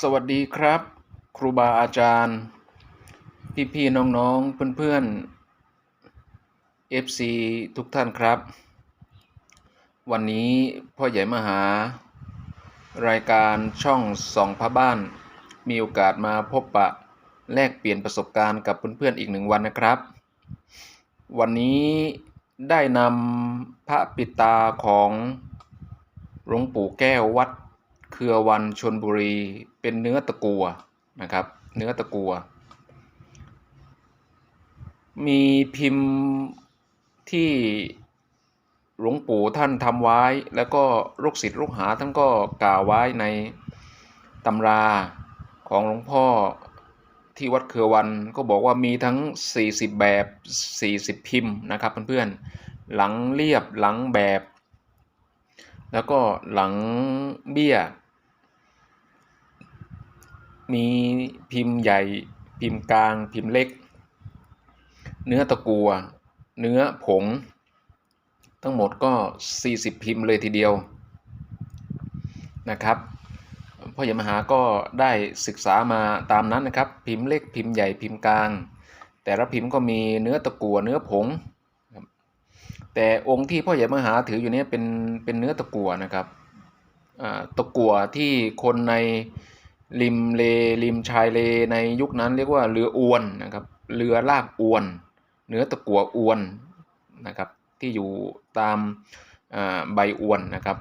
สวัสดีครับ ครูบาอาจารย์พี่พี่ๆน้องๆเพื่อนๆ FC ทุกท่านครับ วันนี้พ่อใหญ่มหา รายการช่องสองพระบ้าน มีโอกาสมาพบปะแลกเปลี่ยนประสบการณ์กับเพื่อนๆอีกหนึ่งวันนะครับ วันนี้ได้นำพระปิตาของหลวงปู่แก้ววัด เครือวันชนบุรีเป็นเนื้อตะกัวนะครับ เนื้อตะกัว มีพิมพ์ที่หลวงปู่ท่านทำไว้ แล้วก็ลูกศิษย์ลูกหาท่านก็กล่าวไว้ในตำราของหลวงพ่อที่วัดเครือวันก็บอกว่ามีทั้ง 40 แบบ 40 พิมพ์นะครับเพื่อนๆ หลังเรียบหลังแบบ แล้วก็หลังเบี้ย มีพิมพ์ใหญ่ พิมพ์กลาง พิมพ์เล็ก เนื้อตะกัว เนื้อผง ทั้งหมดก็ 40 พิมพ์เลยทีเดียวนะครับพ่อใหญ่มหาก็ได้ศึกษามาตามนั้นนะครับ พิมพ์เล็กพิมพ์ใหญ่พิมพ์กลาง แต่ละพิมพ์ก็มีเนื้อตะกัวเนื้อผง แต่องค์ที่พ่อใหญ่มหาถืออยู่นี้เป็นเป็นเนื้อตะกัวนะครับอ่าตะกัวที่คนใน ริมเลริมชายเลในยุคนั้นเรียกว่าเรืออวนนะครับเรือลากอวนเนื้อตะกัวอวนนะครับที่อยู่ตามใบอวนนะครับ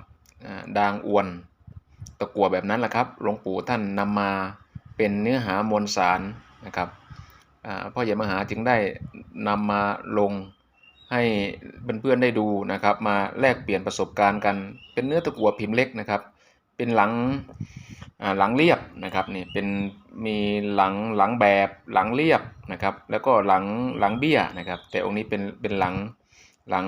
ดางอวนตะกัวแบบนั้นแหละครับหลวงปู่ท่านนำมาเป็นเนื้อหามวลสารนะครับพ่อใหญ่มหาจึงได้นำมาลงให้เพื่อนๆได้ดูนะครับ มาแลกเปลี่ยนประสบการณ์กันเป็นเนื้อตะกัวพิมพ์เล็กนะครับ เป็นหลังหลังเรียบนะครับนี่เป็นมีหลังหลังแบบหลังเรียบนะครับแล้วก็หลังหลังเบี้ยนะครับแต่องค์นี้เป็นเป็นหลังหลัง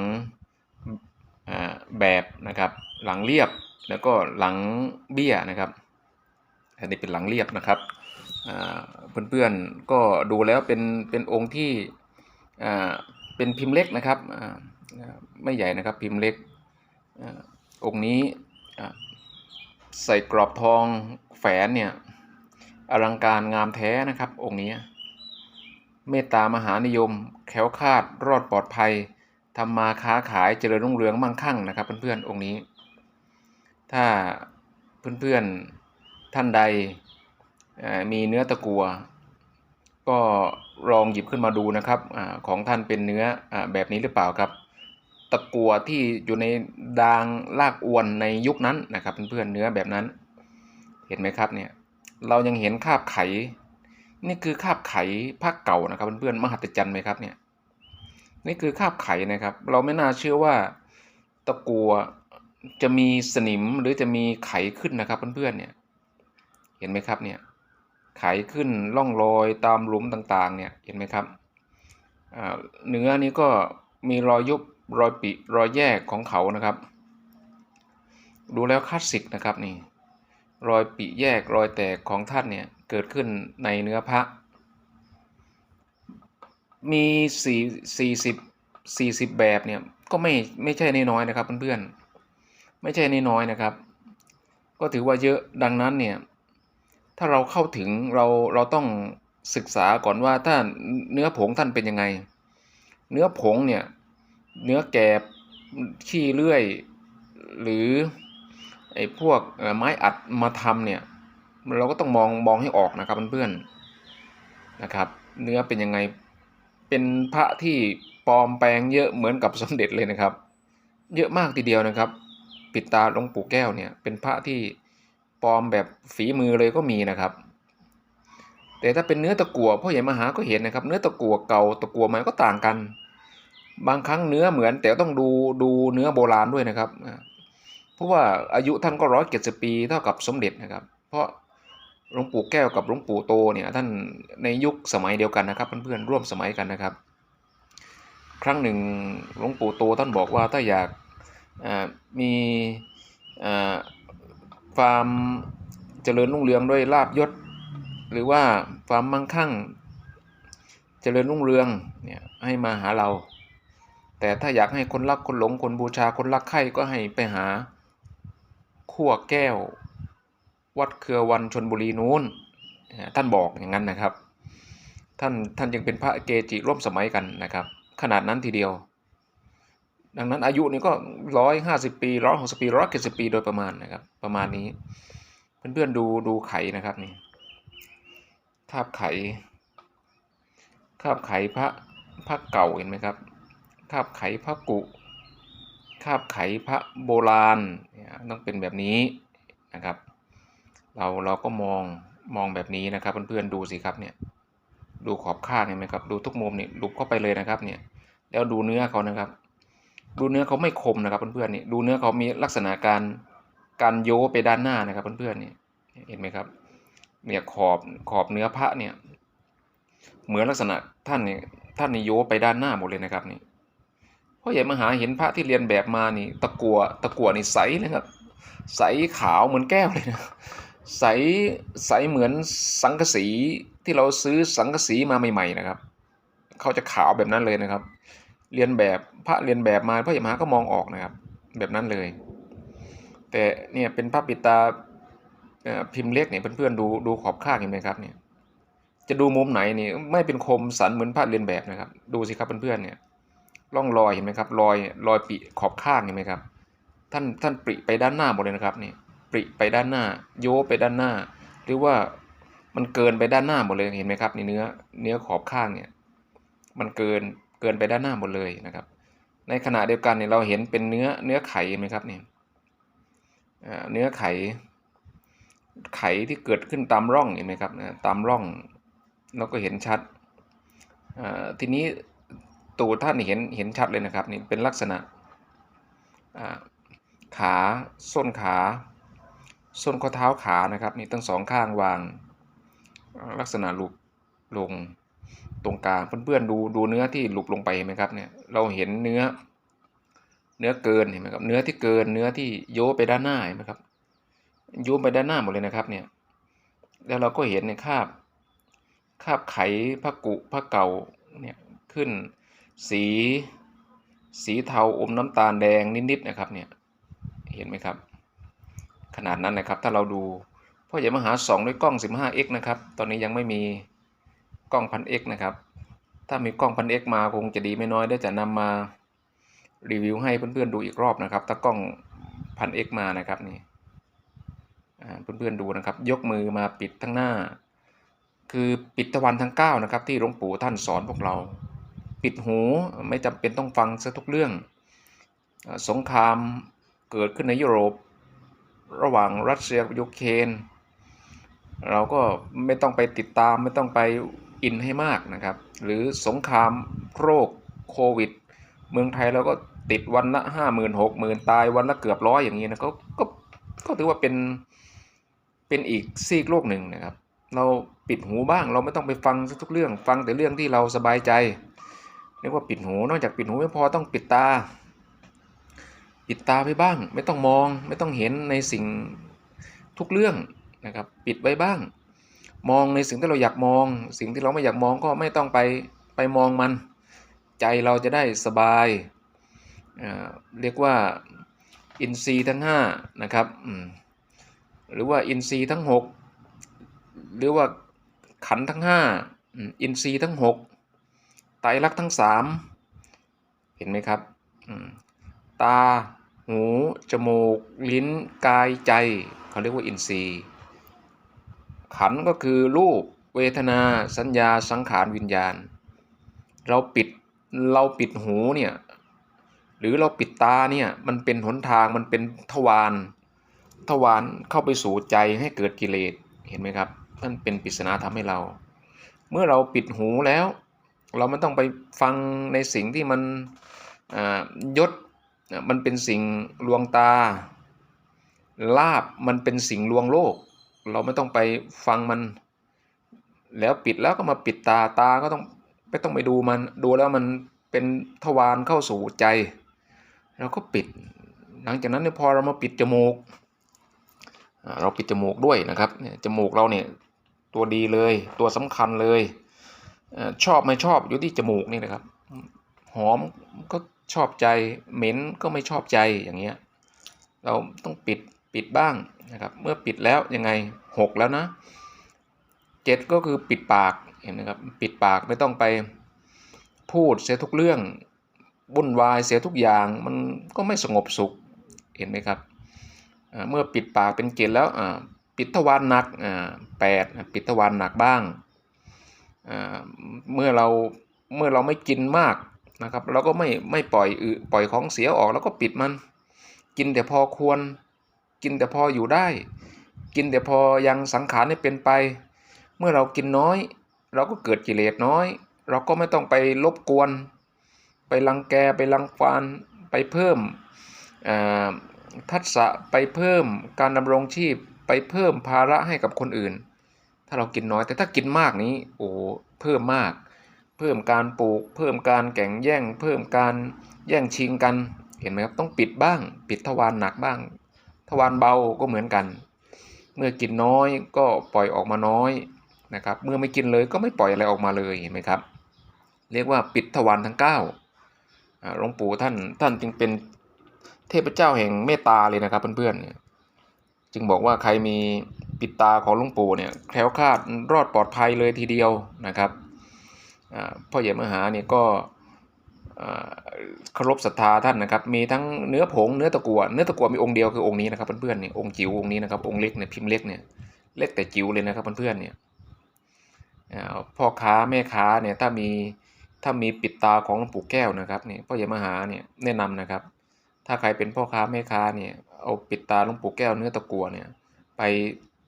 แบบนะครับหลังเรียบแล้วก็หลังเบี้ยนะครับอันนี้เป็นหลังเรียบนะครับอ่าเพื่อนๆก็ดูแล้วเป็นเป็นองค์ที่เป็นพิมพ์เล็กนะครับไม่ใหญ่นะครับพิมพ์เล็กองค์นี้ ใส่กรอบทองแฝนเนี่ยอลังการงามแท้นะครับ องค์นี้ เมตตามหานิยม แค้วคาด รอดปลอดภัยทำมาค้าขายเจริญรุ่งเรืองมั่งคั่งนะครับเพื่อนๆองค์นี้ ถ้าเพื่อนๆท่านใดมีเนื้อตะกัว ก็ลองหยิบขึ้นมาดูนะครับอของท่านเป็นเนื้ออแบบนี้หรือเปล่าครับ ตะกัวที่อยู่ในดางลากอวนในยุคนั้นนะครับเพื่อนๆเนื้อแบบนั้น เห็นไหมครับเนี่ยเรายังเห็นคาบไข นี่คือคาบไขภาคเก่านะครับเพื่อนๆมหัศจรรย์ไหมครับเนี่ยนี่คือคาบไขนะครับ เราไม่น่าเชื่อว่าตะกัวจะมีสนิมหรือจะมีไขขึ้นนะครับเพื่อนๆเนี่ยเห็นไหมครับเนี่ยไขขึ้นร่องรอยตามหลุมต่างๆเนี่ยเห็นไหมครับเนื้อนี้ก็มีรอยยุบ รอยปิรอยแยกของเขานะครับ ดูแล้วคลาสสิกนะครับนี่รอยปิแยกรอยแตกของท่านเนี่ยเกิดขึ้นในเนื้อพระ มีสี่สี่สิบสี่สิบแบบเนี่ยก็ไม่ไม่ใช่น้อยนะครับเพื่อนๆไม่ใช่น้อยนะครับ ก็ถือว่าเยอะดังนั้นเนี่ยถ้าเราเข้าถึงเราเราต้องศึกษาก่อนว่าถ้าเนื้อผงท่านเป็นยังไง เนื้อผงเนี่ย เนื้อแกบขี้เลื่อย หรือไอ้พวกไม้อัดมาทำเนี่ย เราก็ต้องมองมองให้ออกนะครับเพื่อนๆนะครับ เนื้อเป็นยังไงเป็นพระที่ปลอมแปลงเยอะเหมือนกับสมเด็จเลยนะครับ เยอะมากทีเดียวนะครับ ปิดตาหลวงปู่แก้วเนี่ย เป็นพระที่ปลอมแบบฝีมือเลยก็มีนะครับ แต่ถ้าเป็นเนื้อตะกั่วพ่อใหญ่มหาก็เห็นนะครับ เนื้อตะกั่วเก่าตะกั่วใหม่ก็ต่างกัน บางครั้งเนื้อเหมือนแต่ต้องดูดูเนื้อโบราณด้วยนะครับเพราะว่าอายุท่านก็ร้อยเจ็ดสิบปีเท่ากับสมเด็จนะครับ เพราะหลวงปู่แก้วกับหลวงปู่โตเนี่ยท่านในยุคสมัยเดียวกันนะครับเพื่อนๆร่วมสมัยกันนะครับ ครั้งหนึ่งหลวงปู่โตท่านบอกว่าถ้าอยากมีความเจริญรุ่งเรืองด้วยลาบยศ หรือว่าความมั่งคั่ง เจริญรุ่งเรืองเนี่ยให้มาหาเรา แต่ถ้าอยากให้คนรักคนหลงคนบูชาคนรักใคร่ก็ให้ไปหาขั้วแก้ว วัดเครือวันชนบุรีนู้น ท่านบอกอย่างนั้นนะครับ ท่านท่านยังเป็นพระเกจิร่วมสมัยกันนะครับ ขนาดนั้นทีเดียว ดังนั้นอายุนี่ก็ร้อยห้าสิบปีร้อยหกสิบปีร้อยเจ็ดสิบปีโดยประมาณนะครับ ประมาณนี้ เพื่อนๆดูดูไขนะครับนี่คาบไขคาบไขพระพระเก่าเห็นไหมครับ คาบไขพระกุคาบไขพระโบราณต้องเป็นแบบนี้นะครับ เราเราก็มองมองแบบนี้นะครับเพื่อนๆดูสิครับเนี่ยดูขอบข้างเห็นไหมครับดูทุกมุมนี่ลุบเข้าไปเลยนะครับเนี่ยแล้วดูเนื้อเขานะครับ ดูเนื้อเขาไม่คมนะครับเพื่อนๆนี่ดูเนื้อเขามีลักษณะการการโยไปด้านหน้านะครับเพื่อนๆนี่เห็นไหมครับเนี่ยขอบขอบเนื้อพระเนี่ยเหมือนลักษณะท่านเนี่ยท่านนี่โยไปด้านหน้าหมดเลยนะครับนี่ พ่อใหญ่มหาเห็นพระที่เรียนแบบมานี่ ตะกัวตะกัวนี่ใสเลยครับใสขาวเหมือนแก้วเลยนะใสใสเหมือนสังกะสีที่เราซื้อสังกะสีมาใหม่ๆนะครับเขาจะขาวแบบนั้นเลยนะครับ เรียนแบบพระเรียนแบบมาพ่อใหญ่มหาก็มองออกนะครับ แบบนั้นเลย แต่เนี่ยเป็นพระปิตาพิมพ์เล็กเนี่ยเพื่อนๆดูดูขอบข้างเห็นไหมครับเนี่ยจะดูมุมไหนนี่ไม่เป็นคมสันเหมือนพระเรียนแบบนะครับ ดูสิครับเพื่อนๆเนี่ย ร่องรอยเห็นไหมครับรอยรอยปีขอบข้างเห็นไหมครับ ท่านท่านปริไปด้านหน้าหมดเลยนะครับนี่ปริไปด้านหน้า โยไปด้านหน้า หรือว่ามันเกินไปด้านหน้าหมดเลยเห็นไหมครับในเนื้อเนื้อขอบข้างเนี่ยมันเกินเกินไปด้านหน้าหมดเลยนะครับ ในขณะเดียวกันเนี่ยเราเห็นเป็นเนื้อเนื้อไข่เห็นไหมครับเนี่ยเนื้อไข่ไข่ที่เกิดขึ้นตามร่องเห็นไหมครับตามร่องเราก็เห็นชัดทีนี้ ตูดท่านเห็นเห็นชัดเลยนะครับนี่เป็นลักษณะขาส้นขา ส้นข้อเท้าขานะครับนี่ทั้งสองข้างวาง ลักษณะหลุบลงตรงกลางเพื่อนๆดูดูเนื้อที่หลุบลงไปเห็นไหมครับเนี่ยเราเห็นเนื้อเนื้อเกินเห็นไหมครับเนื้อที่เกินเนื้อที่โยไปด้านหน้าเห็นไหมครับโยไปด้านหน้าหมดเลยนะครับเนี่ยแล้วเราก็เห็นในคาบคาบไขพระกุพระเก่าเนี่ยขึ้น สี สีเทาอมน้ำตาลแดงนิดๆนะครับเนี่ยเห็นไหมครับ ขนาดนั้นนะครับถ้าเราดูพ่อใหญ่มหาสองด้วยกล้อง 15x นะครับตอนนี้ยังไม่มีกล้องพัน x นะครับถ้ามีกล้องพัน x มาคงจะดีไม่น้อยได้จะนำมารีวิวให้เพื่อนๆดูอีกรอบนะครับ ถ้ากล้องพัน x มานะครับนี่เพื่อนๆดูนะครับ ยกมือมาปิดทั้งหน้า คือปิดตะวันทั้ง9นะครับที่หลวงปู่ท่านสอนพวกเรา ปิดหูไม่จำเป็นต้องฟังซะทุกเรื่อง สงครามเกิดขึ้นในยุโรป ระหว่างรัสเซียกับยูเครนเราก็ไม่ต้องไปติดตามไม่ต้องไปอินให้มากนะครับ หรือสงครามโรคโควิด เมืองไทยเราก็ติดวันละห้าหมื่นหกหมื่นตายวันละเกือบร้อยอย่างนี้นะก็ก็ก็ถือว่าเป็นเป็นอีกซีกโลกหนึ่งนะครับ เราปิดหูบ้างเราไม่ต้องไปฟังทุกเรื่องฟังแต่เรื่องที่เราสบายใจ รียกว่าปิดหู นอกจากปิดหูไม่พอต้องปิดตา ปิดตาไปบ้าง ไม่ต้องมอง ไม่ต้องเห็นในสิ่งทุกเรื่องนะครับ ปิดไว้บ้าง มองในสิ่งที่เราอยากมอง สิ่งที่เราไม่อยากมองก็ไม่ต้องไปไปมองมัน ใจเราจะได้สบายเรียกว่าอินทรีย์ทั้งห้านะครับหรือว่าอินทรีย์ทั้งหกหรือว่าขันทั้งห้าอินทรีย์ทั้งหก ตรลักษณ์ทั้งสามเห็นไหมครับ ตา หู จมูก ลิ้น กาย ใจ เขาเรียกว่าอินทรีย์ ขันก็คือรูป เวทนา สัญญา สังขาร วิญญาณ เราปิด เราปิดหูเนี่ย หรือเราปิดตาเนี่ย มันเป็นหนทาง มันเป็นทวาร ทวารเข้าไปสู่ใจให้เกิดกิเลส เห็นไหมครับนั่นเป็นปริศนาทำให้เรา เมื่อเราปิดหูแล้ว เราไม่ต้องไปฟังในสิ่งที่มันยศมันเป็นสิ่งลวงตา ลาบมันเป็นสิ่งลวงโลก เราไม่ต้องไปฟังมัน แล้วปิดแล้วก็มาปิดตาตาก็ต้องไม่ต้องไปดูมันดูแล้วมันเป็นทวารเข้าสู่ใจเราก็ปิด หลังจากนั้นเนี่ยพอเรามาปิดจมูก เราปิดจมูกด้วยนะครับจมูกเราเนี่ยตัวดีเลยตัวสำคัญเลย ชอบไม่ชอบอยู่ที่จมูกนี่นะครับ หอมก็ชอบใจเหม็นก็ไม่ชอบใจอย่างเงี้ยเราต้องปิดปิดบ้างนะครับ เมื่อปิดแล้วยังไงหกแล้วนะเจ็ดก็คือปิดปากเห็นไหมครับปิดปากไม่ต้องไปพูดเสียทุกเรื่องวุ่นวายเสียทุกอย่างมันก็ไม่สงบสุขเห็นไหมครับเมื่อปิดปากเป็นเจ็ดแล้วปิดทวารหนักแปดปิดทวารหนักบ้าง เมื่อเราเมื่อเราไม่กินมากนะครับ เราก็ไม่ไม่ปล่อยอึปล่อยของเสียออกแล้วก็ปิดมัน กินแต่พอควร กินแต่พออยู่ได้ กินแต่พอยังสังขารให้เป็นไป เมื่อเรากินน้อย เราก็เกิดกิเลสน้อย เราก็ไม่ต้องไปรบกวน ไปรังแกไปรังควานไปเพิ่มทักษะไปเพิ่มการดำรงชีพไปเพิ่มภาระให้กับคนอื่น ถ้าเรากินน้อย แต่ถ้ากินมากนี้โอ้เพิ่มมาก เพิ่มการปลูก เพิ่มการแข่งแย่ง เพิ่มการแย่งชิงกันเห็นไหมครับต้องปิดบ้าง ปิดทวารหนักบ้าง ทวารเบาก็เหมือนกัน เมื่อกินน้อยก็ปล่อยออกมาน้อยนะครับ เมื่อไม่กินเลยก็ไม่ปล่อยอะไรออกมาเลยเห็นไหมครับ เรียกว่าปิดทวารทั้ง9อ่าหลวงปู่ท่านท่านจึงเป็นเทพเจ้าแห่งเมตตาเลยนะครับเพื่อนๆเนี่ยจึงบอกว่าใครมี ปิดตาของหลวงปู่เนี่ยแคล้วคลาดรอดปลอดภัยเลยทีเดียวนะครับพ่อใหญ่มหาเนี่ยก็เคารพศรัทธาท่านนะครับ มีทั้งเนื้อผงเนื้อตะกั่วเนื้อตะกั่วมีองค์เดียวคือองค์นี้นะครับเพื่อนๆเนี่ยองค์จิ๋วองค์นี้นะครับองค์เล็กเนี่ยพิมพ์เล็กเนี่ยเล็กแต่จิ๋วเลยนะครับเพื่อนๆเนี่ยพ่อค้าแม่ค้าเนี่ยถ้ามีถ้ามีปิดตาของหลวงปู่แก้วนะครับเนี่ยพ่อใหญ่มหาเนี่ยแนะนำนะครับ ถ้าใครเป็นพ่อค้าแม่ค้าเนี่ยเอาปิดตาหลวงปู่แก้วเนื้อตะกั่วเนี่ยไป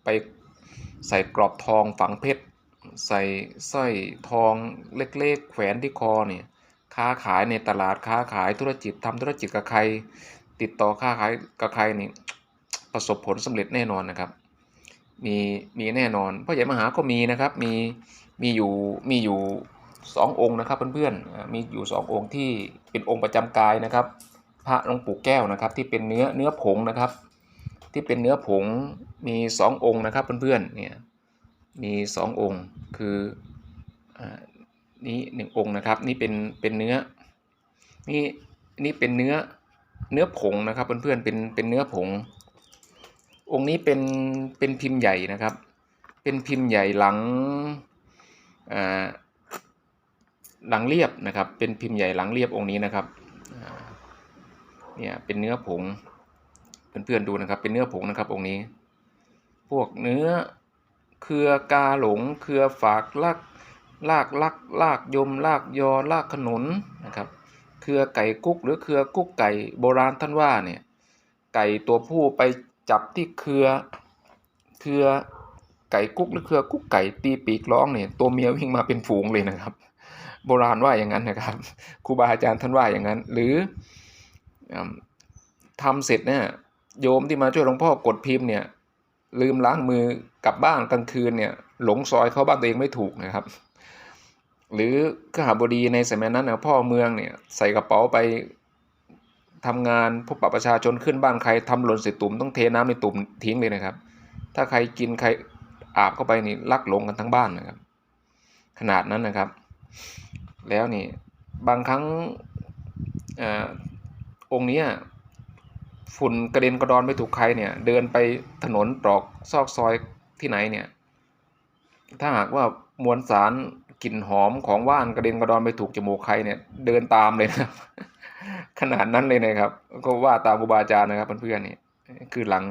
ไปใส่กรอบทองฝังเพชร ใส่สร้อยทองเล็กๆ แขวนที่คอเนี่ยค้าขายในตลาดค้าขายธุรกิจทำธุรกิจกับใคร ติดต่อค้าขายกับใครนี่ประสบผลสำเร็จแน่นอนนะครับ มีมีแน่นอนพ่อใหญ่มหาก็มีนะครับมีมีอยู่มีอยู่สององค์นะครับเพื่อนๆมีอยู่สององค์ที่เป็นองค์ประจำกายนะครับ พระหลวงปู่แก้วนะครับที่เป็นเนื้อเนื้อผงนะครับ ที่เป็นเนื้อผงมีสององค์นะครับเพื่อนๆเนี่ยมีสององค์คืออ่านี่หนึ่งองค์นะครับนี่เป็นเป็นเนื้อนี่นี่เป็นเนื้อเนื้อผงนะครับเพื่อนๆเป็นเป็นเนื้อผง องค์นี้เป็นเป็นพิมพ์ใหญ่นะครับ เป็นพิมพ์ใหญ่หลังอ่าหลังเรียบนะครับ เป็นพิมพ์ใหญ่หลังเรียบองค์นี้นะครับเนี่ยเป็นเนื้อผง เพื่อนๆดูนะครับเป็นเนื้อผงนะครับองค์นี้ พวกเนื้อเครือกาหลงเครือฝากลากลากลักลากยมลากยอลากขนุนนะครับเครือไก่กุ๊กหรือเครือกุ๊กไก่โบราณท่านว่าเนี่ยไก่ตัวผู้ไปจับที่เครือเครือไก่กุ๊กหรือเครือกุ๊กไก่ตีปีกร้องเนี่ยตัวเมียวิ่งมาเป็นฝูงเลยนะครับ โบราณว่าอย่างนั้นนะครับครูบาอาจารย์ท่านว่าอย่างนั้น หรืออืมทำเสร็จเนี่ย โยมที่มาช่วยหลวงพ่อกดพิมพ์เนี่ย ลืมล้างมือกลับบ้านกลางคืนเนี่ย หลงซอยเข้าบ้านตัวเองไม่ถูกนะครับ หรือขหาบดีในสมัยนั้นนะพ่อเมืองเนี่ยใส่กระเป๋าไปทำงานพบปะประชาชนขึ้นบ้านใครทำหล่นใส่ตุ่มต้องเทน้ำในตุ่มทิ้งเลยนะครับ ถ้าใครกินใครอาบเข้าไปนี่ลักหลงกันทั้งบ้านนะครับ ขนาดนั้นนะครับ แล้วนี่บางครั้งอองค์เนี้ย ฝุ่นกระเด็นกระดอนไปถูกใครเนี่ย เดินไปถนนตรอกซอกซอยที่ไหนเนี่ย ถ้าหากว่ามวลสารกลิ่นหอมของว่านกระเด็นกระดอนไปถูกจมูกใครเนี่ย เดินตามเลยนะครับขนาดนั้นเลยนะครับ ก็ว่าตามครูบาอาจารย์นะครับเพื่อนๆนี่คือหลัง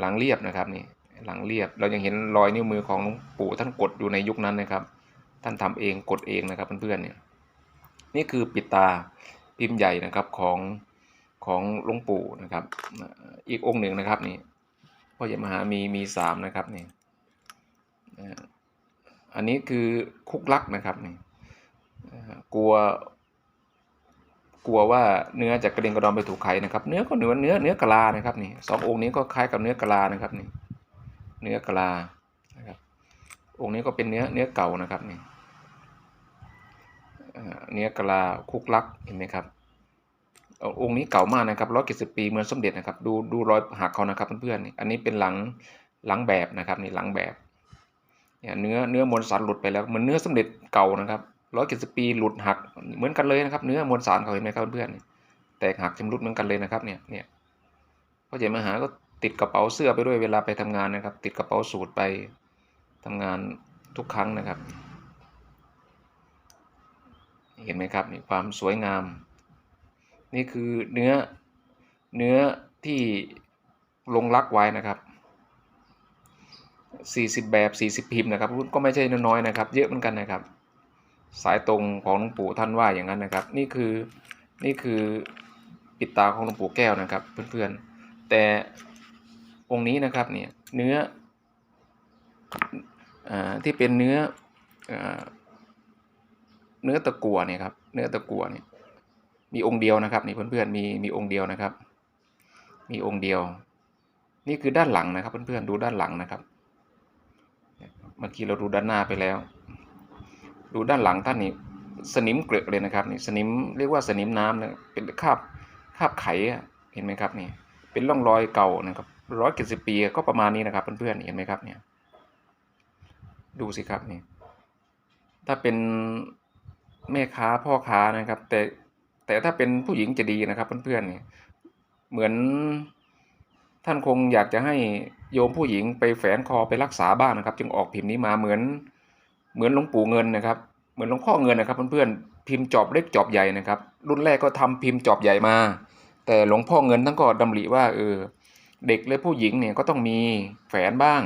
หลังเรียบนะครับนี่หลังเรียบเรายังเห็นรอยนิ้วมือของหลวงปู่ท่านกดอยู่ในยุคนั้นนะครับ ท่านทำเองกดเองนะครับเพื่อนๆเนี่ยนี่คือปิดตาพิมพ์ใหญ่นะครับของ ของหลวงปู่นะครับ อีกองค์หนึ่งนะครับนี่พ่อใหญ่มหามีมีสามนะครับนี่อันนี้คือคุกลักนะครับนี่กลัว กลัวว่าเนื้อจะกระเด็นกระดอนไปถูกไข่นะครับ เนื้อก็เนื้อเนื้อเนื้อกะลานะครับนี่สององค์นี้ก็คล้ายกับเนื้อกะลานะครับนี่เนื้อกะลานะครับ องค์นี้ก็เป็นเนื้อเนื้อเก่านะครับนี่เนื้อกะลาคุกลักเห็นไหมครับ องค์นี้เก่ามากนะครับร้อยเจ็ดสิบปีเหมือนสมเด็จนะครับ ดูดูรอยหักเขานะครับเพื่อนๆอันนี้เป็นหลังหลังแบบนะครับนี่หลังแบบเนี่ยเนื้อเนื้อมวลสารหลุดไปแล้วเหมือนเนื้อสมเด็จเก่านะครับร้อยเจ็ดสิบปีหลุดหักเหมือนกันเลยนะครับ เนื้อมวลสารเขาเห็นไหมครับเพื่อนๆแตกหักชำรุดเหมือนกันเลยนะครับเนี่ยเนี่ยพ่อใหญ่มหาก็ติดกระเป๋าเสื้อไปด้วยเวลาไปทำงานนะครับ ติดกระเป๋าสูทไปทำงานทุกครั้งนะครับ เห็นไหมครับนี่ความสวยงาม นี่คือเนื้อเนื้อที่ลงรักไว้นะครับ 40 แบบ 40 พิมพ์นะครับก็ไม่ใช่น้อยๆนะครับ เยอะเหมือนกันนะครับ สายตรงของหลวงปู่ท่านว่าอย่างนั้นนะครับ นี่คือนี่คือปิดตาของหลวงปู่แก้วนะครับ เพื่อนๆ แต่องค์นี้นะครับเนี่ยเนื้ออาที่เป็นเนื้ออาเนื้อตะกัวเนี่ยครับเนื้อตะกัวเนี่ย มีองค์เดียวนะครับนี่เพื่อนๆมีมีองค์เดียวนะครับ มีองค์เดียว นี่คือด้านหลังนะครับ เพื่อนๆดูด้านหลังนะครับเมื่อกี้เราดูด้านหน้าไปแล้ว ดูด้านหลังท่านนี่สนิมเกลือเลยนะครับนี่สนิมเรียกว่าสนิมน้ำนะเป็นคาบคาบไขอะเห็นไหมครับนี่เป็นร่องรอยเก่านะครับร้อยเจ็ดสิบปีก็ประมาณนี้นะครับเพื่อนๆเห็นไหมครับเนี่ยดูสิครับนี่ถ้าเป็นแม่ค้าพ่อค้านะครับ แต่ แต่ถ้าเป็นผู้หญิงจะดีนะครับเพื่อนๆเนี่ยเหมือนท่านคงอยากจะให้โยมผู้หญิงไปแฝนคอไปรักษาบ้างนะครับ จึงออกพิมพ์นี้มาเหมือนเหมือนหลวงปู่เงินนะครับ เหมือนหลวงพ่อเงินนะครับเพื่อนๆพิมพ์จอบเล็กจอบใหญ่นะครับ รุ่นแรกก็ทำพิมพ์จอบใหญ่มา แต่หลวงพ่อเงินท่านก็ดำริว่าเออเด็กและผู้หญิงเนี่ยก็ต้องมีแฝนบ้าง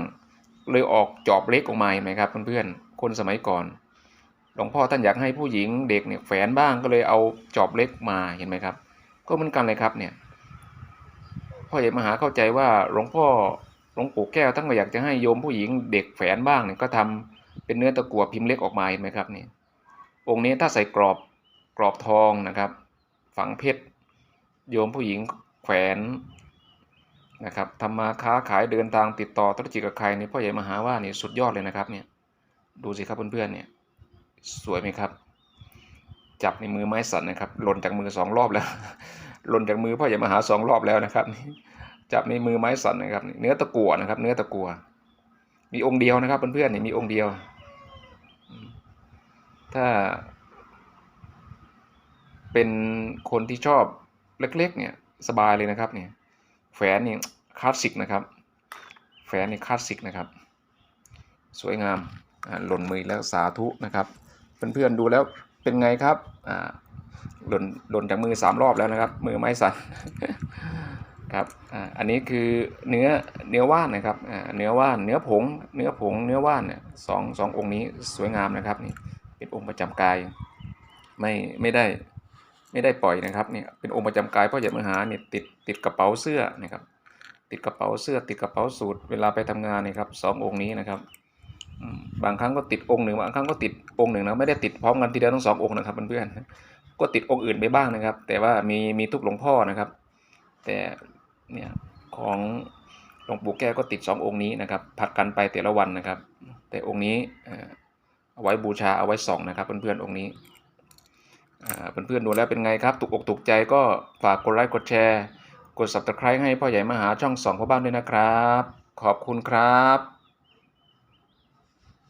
เลยออกจอบเล็กออกมาไหมครับเพื่อนๆคนสมัยก่อน หลวงพ่อท่านอยากให้ผู้หญิงเด็กเนี่ยแฝนบ้างก็เลยเอาจอบเล็กมาเห็นไหมครับ ก็เหมือนกันเลยครับเนี่ยพ่อใหญ่มหาเข้าใจว่าหลวงพ่อหลวงปู่แก้วท่านก็อยากจะให้โยมผู้หญิงเด็กแฝนบ้างเนี่ยก็ทำเป็นเนื้อตะกั่วพิมพ์เล็กออกมาเห็นไหมครับนี่องค์นี้ถ้าใส่กรอบกรอบทองนะครับ ฝังเพชรโยมผู้หญิงแขวนนะครับทำมาค้าขายเดินทางติดต่อธุรกิจกับใครนี่พ่อใหญ่มหาว่านี่สุดยอดเลยนะครับเนี่ยดูสิครับเพื่อนๆเนี่ย สวยไหมครับ จับในมือไม้สั่นนะครับหล่นจากมือสองรอบแล้วหล่นจากมือพ่อใหญ่มหาสองรอบแล้วนะครับ จับในมือไม้สั่นนะครับ เนื้อตะกั่วนะครับ เนื้อตะกั่วมีองค์เดียวนะครับเพื่อนๆนี่มีองค์เดียว ถ้า เป็นคนที่ชอบเล็กๆ เนี่ย สบายเลยนะครับ เนี่ยแฝนนี่คลาสสิกนะครับ แฝนนี่คลาสสิกนะครับ สวยงามหล่นมือแล้วสาธุนะครับ เพื่อนๆดูแล้วเป็นไงครับอ่าหล่นหล่นจากมือสามรอบแล้วนะครับ มือไม้สั่นครับอ่าอันนี้คือเนื้อเนื้อว่านนะครับอ่าเนื้อว่านเนื้อผง เนื้อผง เนื้อว่านเนี่ยสองสององค์นี้สวยงามนะครับนี่เป็นองค์ประจำกายไม่ไม่ได้ไม่ได้ปล่อยนะครับเนี่ยเป็นองค์ประจำกายพ่อใหญ่มหาเนี่ยติดติดกระเป๋าเสื้อนะครับ ติดกระเป๋าเสื้อติดกระเป๋าสูทเวลาไปทำงานนยครับสององค์นี้นะครับ บางครั้งก็ติดองค์หนึ่งบางครั้งก็ติดองค์หนึ่งนะไม่ได้ติดพร้อมกันทีเดียวทั้งสององค์นะครับเพื่อนๆก็ติดองค์อื่นไปบ้างนะครับ แต่ว่ามีมีทุกหลวงพ่อนะครับ แต่เนี่ยของหลวงปู่แก้วก็ติดสององค์นี้นะครับผัดกันไปแต่ละวันนะครับ แต่องค์นี้เอาไว้บูชาเอาไว้ส่องนะครับเพื่อนๆองค์นี้เพื่อนๆดูแล้วเป็นไงครับถูกอกถูกใจก็ฝากกดไลค์กดแชร์ กด subscribe ให้พ่อใหญ่มาหาช่องสองพ่อบ้านด้วยนะครับ ขอบคุณครับ